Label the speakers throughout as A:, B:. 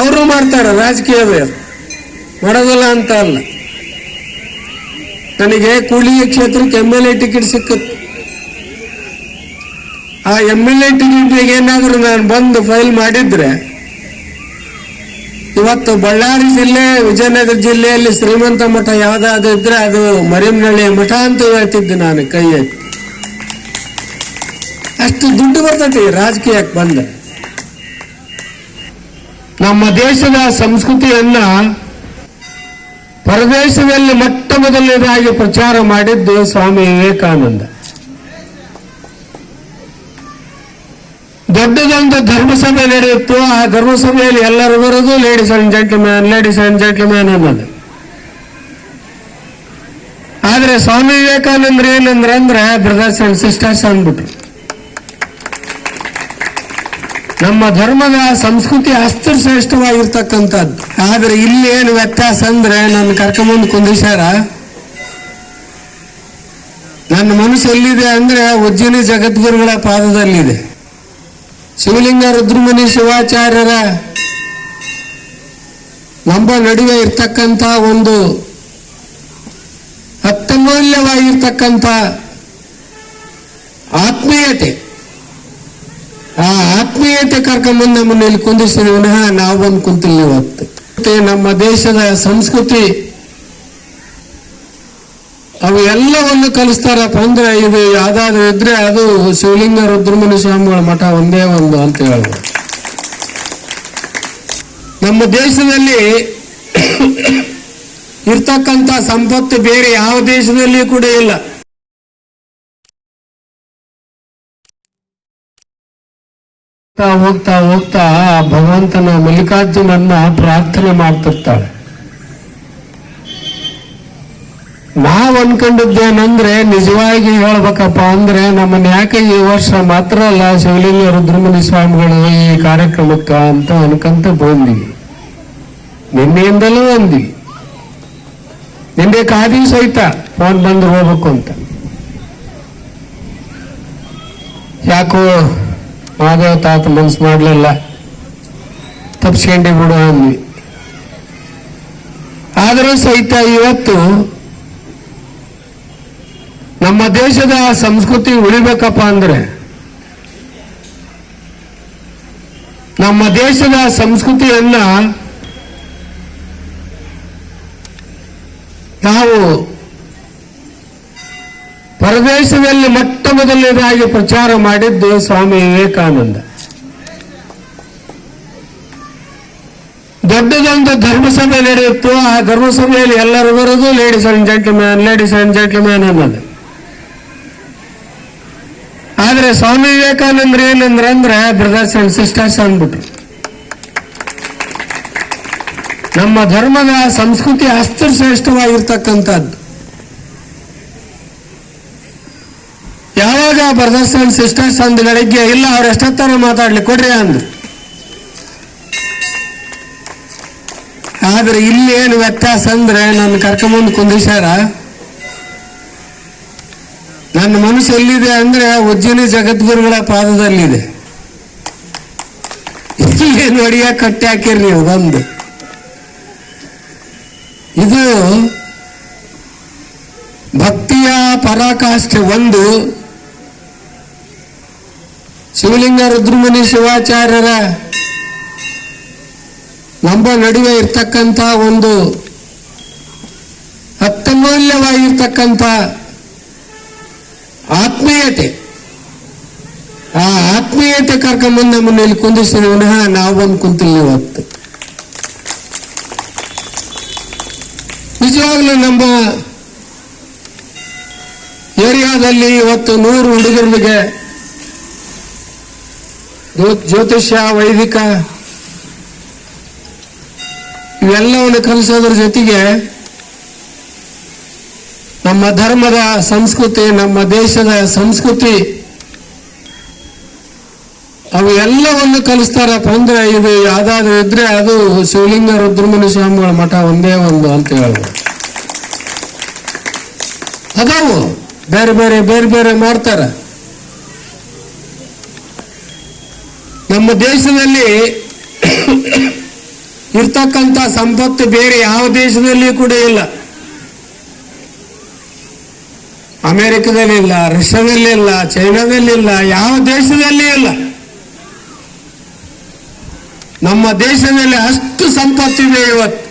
A: ಅವರು ಮಾಡ್ತಾರೆ, ರಾಜಕೀಯವೇ ಮಾಡೋದಲ್ಲ ಅಂತ ಅಲ್ಲ. ನನಗೆ ಕೂಲಿ ಕ್ಷೇತ್ರಕ್ಕೆ ಎಂ ಎಲ್ ಎ ಟಿಕೆಟ್ ಸಿಕ್ಕತ್ತು. ಆ ಎಂ ಎಲ್ ಎ ಟಿಕೆಟ್ ಏನಾದರೂ ನಾನು ಬಂದು ಫೈಲ್ ಮಾಡಿದ್ರೆ, ಇವತ್ತು ಬಳ್ಳಾರಿ ಜಿಲ್ಲೆ, ವಿಜಯನಗರ ಜಿಲ್ಲೆಯಲ್ಲಿ ಶ್ರೀಮಂತ ಮಠ ಯಾವ್ದಾದ್ರು ಅದು ಮರಿಯಮ್ನಳ್ಳಿ ಮಠ ಅಂತ ಹೇಳ್ತಿದ್ದೆ ನಾನು ಕೈಯಲ್ಲಿ. ಅಷ್ಟು ದುಡ್ಡು ಬರ್ತೈತಿ ರಾಜಕೀಯಕ್ಕೆ ಬಂದ ನಮ್ಮ ದೇಶದ ಸಂಸ್ಕೃತಿಯನ್ನ ಪರದೇಶದಲ್ಲಿ ಮೊಟ್ಟ ಮೊದಲನೇದಾಗಿ ಪ್ರಚಾರ ಮಾಡಿದ್ದು ಸ್ವಾಮಿ ವಿವೇಕಾನಂದ. ದೊಡ್ಡದೊಂದು ಧರ್ಮಸಭೆ ನಡೆಯಿತು ಆ ಧರ್ಮಸಭೆಯಲ್ಲಿ ಎಲ್ಲರೂ ಬರೋದು ladies and gentleman ladies and gentleman ಅನ್ನೋದು. ಆದರೆ ಸ್ವಾಮಿ ವಿವೇಕಾನಂದ್ರ ಏನಂದ್ರೆ ಅಂದ್ರೆ ಬ್ರದರ್ಸ್ ಅಂಡ್ ಸಿಸ್ಟರ್ಸ್ ಅಂದ್ಬಿಟ್ರು. ನಮ್ಮ ಧರ್ಮದ ಸಂಸ್ಕೃತಿ ಅಸ್ತ್ರಶ್ರೇಷ್ಠವಾಗಿರ್ತಕ್ಕಂಥದ್ದು ಆದರೆ ಇಲ್ಲಿ ಏನು ವ್ಯತ್ಯಾಸ ಅಂದ್ರೆ ನನ್ನ ಕರ್ಕೊಂಬಂದು ಕುಂದಿಸ್ಯಾರ ನನ್ನ ಮನಸ್ಸು ಎಲ್ಲಿದೆ ಅಂದ್ರೆ ಉಜ್ಜಿನಿ ಜಗದ್ಗುರುಗಳ ಪಾದದಲ್ಲಿದೆ. ಶಿವಲಿಂಗ, ರುದ್ರಮುನಿ, ಶಿವಾಚಾರ್ಯರ ನಮ್ಮ ನಡುವೆ ಇರ್ತಕ್ಕಂಥ ಒಂದು ಅತ್ಯಮೂಲ್ಯವಾಗಿರ್ತಕ್ಕಂಥ ಆತ್ಮೀಯತೆ. ಆ ಆತ್ಮೀಯತೆ ಕರ್ಕೊಂಬಂದು ನಮ್ಮನ್ನ ಇಲ್ಲಿ ಕುಂದಿಸಿದ ವಿನಃ ನಾವು ಬಂದು ಕುಂತಿಲ್ಲ ಇವತ್ತು. ಮತ್ತೆ ನಮ್ಮ ದೇಶದ ಸಂಸ್ಕೃತಿ, ಅವು ಎಲ್ಲವನ್ನು ಕಲಿಸ್ತಾರ ಅಂದ್ರೆ ಇದು ಯಾವ್ದಾದ್ರು ಇದ್ರೆ ಅದು ಶಿವಲಿಂಗ ರುದ್ರಮುನಿ ಸ್ವಾಮಿಗಳ ಮಠ ಒಂದೇ ಒಂದು ಅಂತ ಹೇಳ್ಬೋದು. ನಮ್ಮ ದೇಶದಲ್ಲಿ ಇರ್ತಕ್ಕಂಥ ಸಂಪತ್ತು ಬೇರೆ ಯಾವ ದೇಶದಲ್ಲಿ ಕೂಡ ಇಲ್ಲ. ಹೋಗ್ತಾ ಹೋಗ್ತಾ ಹೋಗ್ತಾ ಭಗವಂತನ ಮಲ್ಲಿಕಾರ್ಜುನನ್ನ ಪ್ರಾರ್ಥನೆ ಮಾಡ್ತಿರ್ತಾಳೆ. ನಾವ್ ಅನ್ಕೊಂಡಿದ್ದೇನಂದ್ರೆ ನಿಜವಾಗಿ ಹೇಳ್ಬೇಕಪ್ಪ ಅಂದ್ರೆ ನಮ್ಮನ್ನ ಯಾಕೆ ಈ ವರ್ಷ ಮಾತ್ರ ಅಲ್ಲ ಶಿವಲಿಂಗ ರುದ್ರಮುನಿ ಸ್ವಾಮಿಗಳು ಈ ಕಾರ್ಯಕ್ರಮಕ್ಕ ಅಂತ ಅನ್ಕಂತ ಬಂದಿವಿ. ನಿನ್ನೆಯಿಂದಲೂ ಅಂದ್ವಿ. ನಿನ್ನೆ ಕಾದಿ ಸಹಿತ ಫೋನ್ ಬಂದು ಹೋಗ್ಬೇಕು ಅಂತ. ಯಾಕೋ ಮಾದೇವ್ ತಾತ ಮನ್ಸು ಮಾಡಲಿಲ್ಲ. ತಪ್ಸ್ಕೊಂಡಿ ಬಿಡು ಅಂದ್ವಿ. ಆದರೂ ಸಹಿತ ಇವತ್ತು ನಮ್ಮ ದೇಶದ ಸಂಸ್ಕೃತಿ ಉಳಿಬೇಕಪ್ಪ ಅಂದ್ರೆ ನಮ್ಮ ದೇಶದ ಸಂಸ್ಕೃತಿಯನ್ನ ನಾವು ಪರದೇಶದಲ್ಲಿ ಮೊಟ್ಟ ಮೊದಲನೇದಾಗಿ ಪ್ರಚಾರ ಮಾಡಿದ್ದು ಸ್ವಾಮಿ ವಿವೇಕಾನಂದ? ದೊಡ್ಡದೊಂದು ಧರ್ಮಸಭೆ ನಡೆಯಿತು ಆ ಧರ್ಮಸಭೆಯಲ್ಲಿ ಎಲ್ಲರೂ ಬರೋದು ladies and gentleman ladies and gentleman ಅನ್ನೋದು. ಆದ್ರೆ ಸ್ವಾಮಿ ವಿವೇಕಾನಂದ್ರ ಏನಂದ್ರ ಅಂದ್ರೆ ಬ್ರದರ್ಸ್ ಅಂಡ್ ಸಿಸ್ಟರ್ಸ್ ಅಂದ್ಬಿಟ್ರು. ನಮ್ಮ ಧರ್ಮದ ಸಂಸ್ಕೃತಿ ಅಸ್ತ್ರಶ್ರೇಷ್ಠವಾಗಿರ್ತಕ್ಕಂಥದ್ದು ಯಾವಾಗ ಬ್ರದರ್ಸ್ ಅಂಡ್ ಸಿಸ್ಟರ್ಸ್ ಅಂದ ಇಲ್ಲ, ಅವ್ರ ಎಷ್ಟೊತ್ತರ ಮಾತಾಡ್ಲಿ, ಕೊಡ್ರಿ ಅಂದ್ರು. ಆದ್ರೆ ಇಲ್ಲಿ ಏನು ವ್ಯತ್ಯಾಸ ಅಂದ್ರೆ ನನ್ನ ಕರ್ಕೊಂಬಂದು ಕುಂದಿಸ್ಯಾರ ನನ್ನ ಮನಸ್ಸು ಎಲ್ಲಿದೆ ಅಂದ್ರೆ ಉಜ್ಜಿನಿ ಜಗದ್ಗುರುಗಳ ಪಾದದಲ್ಲಿದೆ. ಇಲ್ಲಿ ನೋಡಿಯ ಕಟ್ಟಿ ಹಾಕಿರಿ ನೀವು ಬಂದು. ಇದು ಭಕ್ತಿಯ ಪರಾಕಾಷ್ಠೆ ಒಂದು. ಶಿವಲಿಂಗ ರುದ್ರಮುನಿ ಶಿವಾಚಾರ್ಯರ ನಂಬ ನಡುವೆ ಇರ್ತಕ್ಕಂಥ ಒಂದು ಅತ್ಯಮೂಲ್ಯವಾಗಿರ್ತಕ್ಕಂಥ ಆತ್ಮೀಯತೆ. ಆ ಆತ್ಮೀಯತೆ ಕರ್ಕೊಂಬಂದು ನಮ್ಮನ್ನ ಇಲ್ಲಿ ಕುಂದಿಸಿದ ವಿನಃ ನಾವು ಬಂದು ಕುಂತಿಲ್ಲ ಇವತ್ತು ನಿಜವಾಗ್ಲೂ ನಮ್ಮ ಏರಿಯಾದಲ್ಲಿ ಇವತ್ತು ನೂರು ಹುಡುಗರಿಗೆ ಜ್ಯೋತಿಷ್ಯ, ವೈದಿಕ, ಇವೆಲ್ಲವನ್ನು ಕಲಿಸೋದ್ರ ಜೊತೆಗೆ ನಮ್ಮ ಧರ್ಮದ ಸಂಸ್ಕೃತಿ, ನಮ್ಮ ದೇಶದ ಸಂಸ್ಕೃತಿ, ಅವು ಎಲ್ಲವನ್ನು ಕಲಿಸ್ತಾರಪ್ಪ ಅಂದ್ರೆ ಇದು ಯಾವ್ದಾದ್ರು ಇದ್ರೆ ಅದು ಶಿವಲಿಂಗ ರುದ್ರಮುನಿ ಸ್ವಾಮಿಗಳ ಮಠ ಒಂದೇ ಒಂದು ಅಂತ ಹೇಳ್ಬೋದು. ಅದಾವು. ಬೇರೆ ಬೇರೆ ಬೇರೆ ಬೇರೆ ಮಾಡ್ತಾರ. ನಮ್ಮ ದೇಶದಲ್ಲಿ ಇರ್ತಕ್ಕಂಥ ಸಂಪತ್ತು ಬೇರೆ ಯಾವ ದೇಶದಲ್ಲಿ ಕೂಡ ಇಲ್ಲ. ಅಮೇರಿಕದಲ್ಲಿ ಇಲ್ಲ ರಷ್ಯಾದಲ್ಲಿ ಇಲ್ಲ ಚೈನಾದಲ್ಲಿ ಇಲ್ಲ ಯಾವ ದೇಶದಲ್ಲಿ ಇಲ್ಲ. ನಮ್ಮ ದೇಶದಲ್ಲಿ ಅಷ್ಟು ಸಂಪತ್ತಿದೆ ಇವತ್ತು.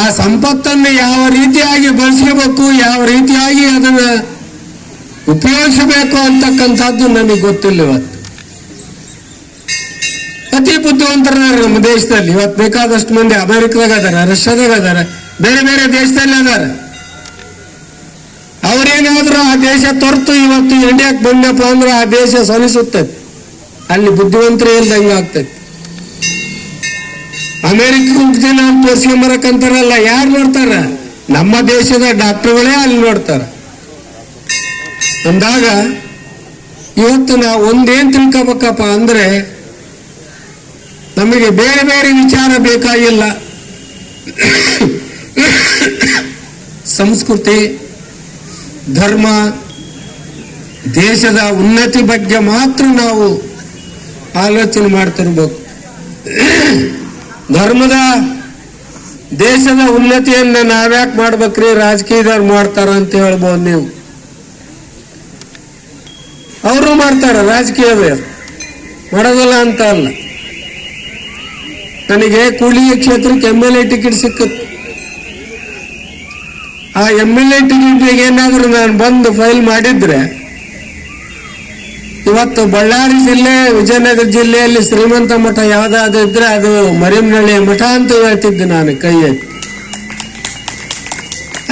A: ಆ ಸಂಪತ್ತನ್ನು ಯಾವ ರೀತಿಯಾಗಿ ಬಳಸ್ಕೋಬೇಕು, ಯಾವ ರೀತಿಯಾಗಿ ಅದನ್ನ ಉಪಯೋಗಿಸಬೇಕು ಅಂತಕ್ಕಂಥದ್ದು ನನಗೆ ಗೊತ್ತಿಲ್ಲ ಇವತ್ತು. ಅತಿ ಬುದ್ಧಿವಂತರನ್ನ ನಮ್ಮ ದೇಶದಲ್ಲಿ ಇವತ್ತು ಬೇಕಾದಷ್ಟು ಮಂದಿ ಅಮೆರಿಕದಾಗ ಅದಾರ ರಷ್ಯಾದಾಗ ಅದಾರ ಬೇರೆ ಬೇರೆ ದೇಶದಲ್ಲಿ ಅದಾರ. ಅವ್ರೇನಾದ್ರೂ ಆ ದೇಶ ತೊರೆತು ಇವತ್ತು ಇಂಡಿಯಾಕ್ಕೆ ಬಂದಪ್ಪ ಅಂದ್ರೆ ಆ ದೇಶ ಸನಿಸುತ್ತದೆ ಅಲ್ಲಿ ಬುದ್ಧಿವಂತರೇ ಇಲ್ದಂಗೆ ಆಗ್ತೈತಿ. ಅಮೆರಿಕ ದಿನ ತೋರ್ಸ್ಕೊಂಬರಕ್ಕಂತಾರಲ್ಲ ಯಾರು ನೋಡ್ತಾರ? ನಮ್ಮ ದೇಶದ ಡಾಕ್ಟರ್ಗಳೇ ಅಲ್ಲಿ ನೋಡ್ತಾರ. ಅಂದಾಗ ಇವತ್ತು ನಾವು ಒಂದೇನ್ ತಿಳ್ಕೊಬೇಕಪ್ಪ ಅಂದ್ರೆ ನಮಗೆ ಬೇರೆ ಬೇರೆ ವಿಚಾರ ಬೇಕಾಗಿಲ್ಲ. ಸಂಸ್ಕೃತಿ, ಧರ್ಮ, ದೇಶದ ಉನ್ನತಿ ಬಗ್ಗೆ ಮಾತ್ರ ನಾವು ಆಲೋಚನೆ ಮಾಡ್ತಿರ್ಬೇಕು. ಧರ್ಮದ, ದೇಶದ ಉನ್ನತಿಯನ್ನ ನಾವ್ಯಾಕೆ ಮಾಡ್ಬೇಕ್ರಿ? ರಾಜಕೀಯದವ್ರು ಮಾಡ್ತಾರ ಅಂತ ಹೇಳ್ಬೋದು ನೀವು. ಅವರು ಮಾಡ್ತಾರೆ, ರಾಜಕೀಯವೇ ಮಾಡೋದಲ್ಲ ಅಂತ ಅಲ್ಲ. ನನಗೆ ಕೂಲಿ ಕ್ಷೇತ್ರಕ್ಕೆ ಎಂ ಎಲ್ ಎ ಟಿಕೆಟ್ ಸಿಕ್ಕುತ್ತೆ. ಆ ಎಂ ಎಲ್ ಎ ಟಿಕೆಟ್ಗೆ ಏನಾದರೂ ನಾನು ಬಂದು ಫೈಲ್ ಮಾಡಿದ್ರೆ, ಇವತ್ತು ಬಳ್ಳಾರಿ ಜಿಲ್ಲೆ, ವಿಜಯನಗರ ಜಿಲ್ಲೆಯಲ್ಲಿ ಶ್ರೀಮಂತ ಮಠ ಯಾವುದಾದ್ರು ಇದ್ರೆ ಅದು ಮರಿಮನಹಳ್ಳಿಯ ಮಠ ಅಂತ ಹೇಳ್ತಿದ್ದೆ ನಾನು ಕೈ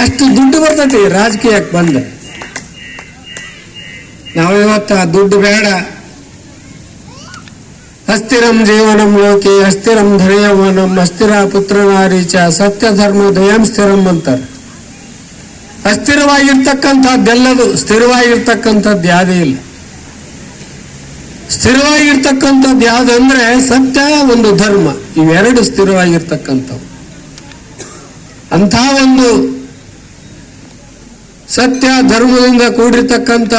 A: ಅಷ್ಟು ದುಡ್ಡು ಬರ್ತೈತಿ ರಾಜಕೀಯಕ್ಕೆ ಬಂದ ನಾವಿವತ್ತು ದುಡ್ಡು ಬೇಡ. ಅಸ್ಥಿರಂ ಜೀವನಂ ಲೋಕೆ, ಅಸ್ಥಿರಂ ಧೈರ್ಯವನಂ ಅಸ್ಥಿರ ಪುತ್ರನಾರೀಚ ಸತ್ಯ ಧರ್ಮ ದಯಂ ಸ್ಥಿರಂ ಅಂತಾರೆ. ಅಸ್ಥಿರವಾಗಿರ್ತಕ್ಕಂಥದ್ದೆಲ್ಲದು, ಸ್ಥಿರವಾಗಿರ್ತಕ್ಕಂಥದ್ದು ಯಾವುದೇ ಇಲ್ಲ. ಸ್ಥಿರವಾಗಿರ್ತಕ್ಕಂಥದ್ದು ಯಾವುದಂದ್ರೆ ಸತ್ಯ ಒಂದು ಧರ್ಮ. ಇವೆರಡು ಸ್ಥಿರವಾಗಿರ್ತಕ್ಕಂಥವು. ಅಂಥ ಒಂದು ಸತ್ಯ ಧರ್ಮದಿಂದ ಕೂಡಿರ್ತಕ್ಕಂಥ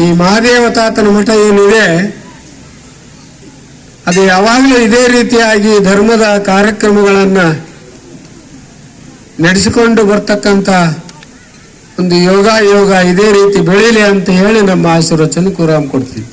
A: ಈ ಮಹಾದೇವ ತಾತನ ಮಠ ಏನಿದೆ, ಅದು ಯಾವಾಗಲೂ ಇದೇ ರೀತಿಯಾಗಿ ಧರ್ಮದ ಕಾರ್ಯಕ್ರಮಗಳನ್ನು ನಡೆಸಿಕೊಂಡು ಬರ್ತಕ್ಕಂಥ ಒಂದು ಯೋಗ ಯೋಗ ಇದೇ ರೀತಿ ಬೆಳೀಲಿ ಅಂತ ಹೇಳಿ ನಮ್ಮ ಆಶೀರ್ವಚನ ಕುರಾಮ್ ಕೊಡ್ತೀವಿ